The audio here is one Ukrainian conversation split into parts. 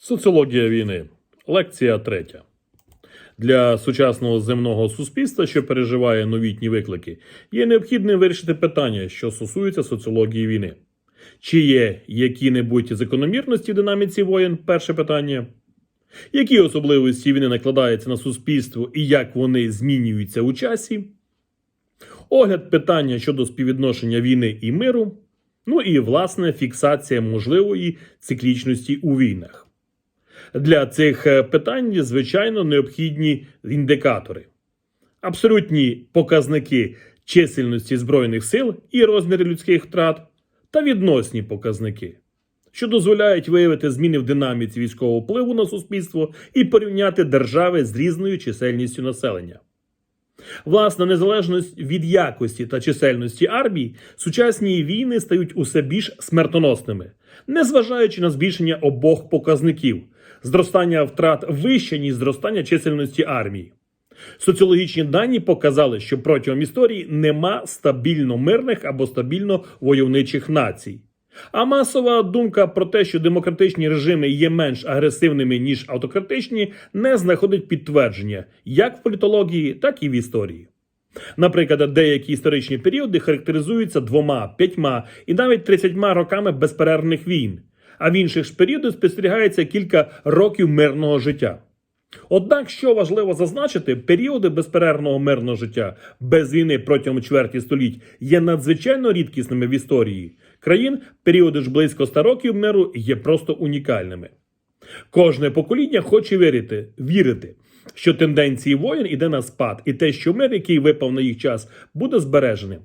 Соціологія війни. Лекція третя. Для сучасного земного суспільства, що переживає новітні виклики, є необхідним вирішити питання, що стосуються соціології війни. Чи є які-небудь закономірності в динаміці воєн? Перше питання. Які особливості війни накладаються на суспільство і як вони змінюються у часі? Огляд питання щодо співвідношення війни і миру. Ну і власне фіксація можливої циклічності у війнах. Для цих е, питань, звичайно, необхідні індикатори, абсолютні показники чисельності збройних сил і розміри людських втрат, та відносні показники, що дозволяють виявити зміни в динаміці військового впливу на суспільство і порівняти держави з різною чисельністю населення. Власне, незалежно від якості та чисельності армій, сучасні війни стають усе більш смертоносними, незважаючи на збільшення обох показників зростання втрат вище, ніж зростання чисельності армії. Соціологічні дані показали, що протягом історії нема стабільно мирних або стабільно войовничих націй. А масова думка про те, що демократичні режими є менш агресивними ніж автократичні, не знаходить підтвердження як в політології, так і в історії. Наприклад, деякі історичні періоди характеризуються двома, п'ятьма і навіть тридцятьма роками безперервних війн, а в інших ж спостерігається кілька років мирного життя. Однак, що важливо зазначити, періоди безперервного мирного життя без війни протягом чверті століть є надзвичайно рідкісними в історії країн. Періоди ж близько 100 років миру є просто унікальними. Кожне покоління хоче вірити, вірити, що тенденції воєн іде на спад, і те, що мир, який випав на їх час, буде збереженим.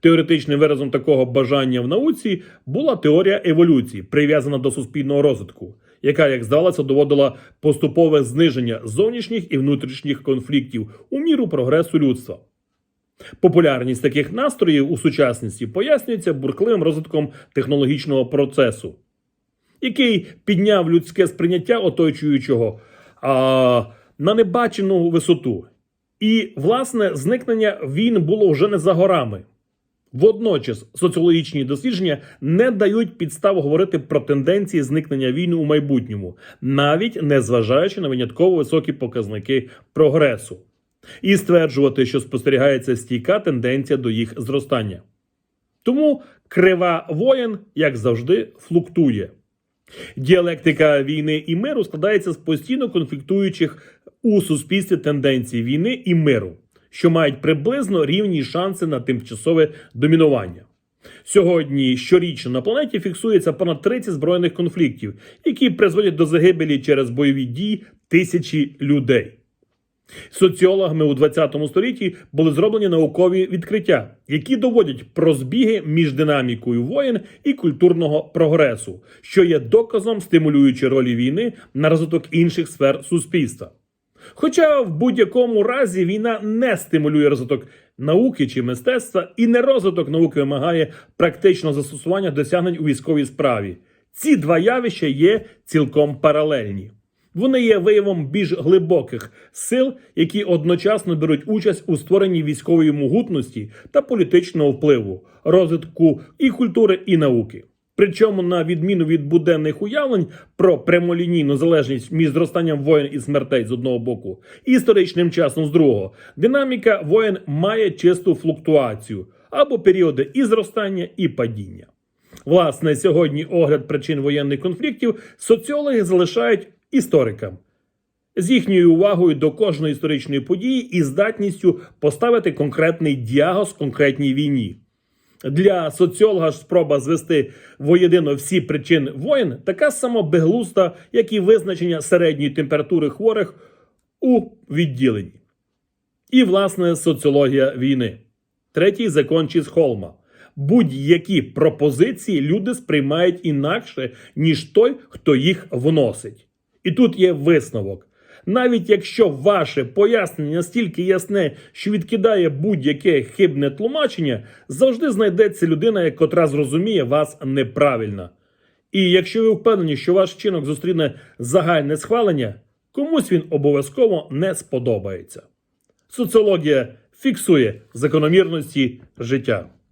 Теоретичним виразом такого бажання в науці була теорія еволюції, прив'язана до суспільного розвитку, яка, як здалося, доводила поступове зниження зовнішніх і внутрішніх конфліктів у міру прогресу людства. Популярність таких настроїв у сучасності пояснюється бурхливим розвитком технологічного процесу, який підняв людське сприйняття оточуючого а, на небачену висоту. І, власне, зникнення війн було вже не за горами. Водночас соціологічні дослідження не дають підстав говорити про тенденції зникнення війни у майбутньому, навіть не зважаючи на винятково високі показники прогресу, і стверджувати, що спостерігається стійка тенденція до їх зростання. Тому крива воєн, як завжди, флуктує. Діалектика війни і миру складається з постійно конфліктуючих у суспільстві тенденцій війни і миру що мають приблизно рівні шанси на тимчасове домінування. Сьогодні щорічно на планеті фіксується понад 30 збройних конфліктів, які призводять до загибелі через бойові дії тисячі людей. Соціологами у 20 столітті були зроблені наукові відкриття, які доводять про збіги між динамікою воєн і культурного прогресу, що є доказом стимулюючої ролі війни на розвиток інших сфер суспільства. Хоча в будь-якому разі війна не стимулює розвиток науки чи мистецтва, і не розвиток науки вимагає практичного застосування досягнень у військовій справі. Ці два явища є цілком паралельні. Вони є виявом більш глибоких сил, які одночасно беруть участь у створенні військової могутності та політичного впливу, розвитку і культури, і науки. Причому, на відміну від буденних уявлень про прямолінійну залежність між зростанням воєн і смертей з одного боку і історичним часом з другого, динаміка воєн має чисту флуктуацію або періоди і зростання, і падіння. Власне, сьогодні огляд причин воєнних конфліктів соціологи залишають історикам. З їхньою увагою до кожної історичної події і здатністю поставити конкретний діагноз конкретній війні. Для соціолога ж спроба звести воєдино всі причини воєн така само безглузда, як і визначення середньої температури хворих у відділенні. І, власне, соціологія війни. Третій закон Чізхолма. Будь-які пропозиції люди сприймають інакше, ніж той, хто їх вносить. І тут є висновок. Навіть якщо ваше пояснення настільки ясне, що відкидає будь-яке хибне тлумачення, завжди знайдеться людина, котра зрозуміє вас неправильно. І якщо ви впевнені, що ваш вчинок зустріне загальне схвалення, комусь він обов'язково не сподобається. Соціологія фіксує закономірності життя.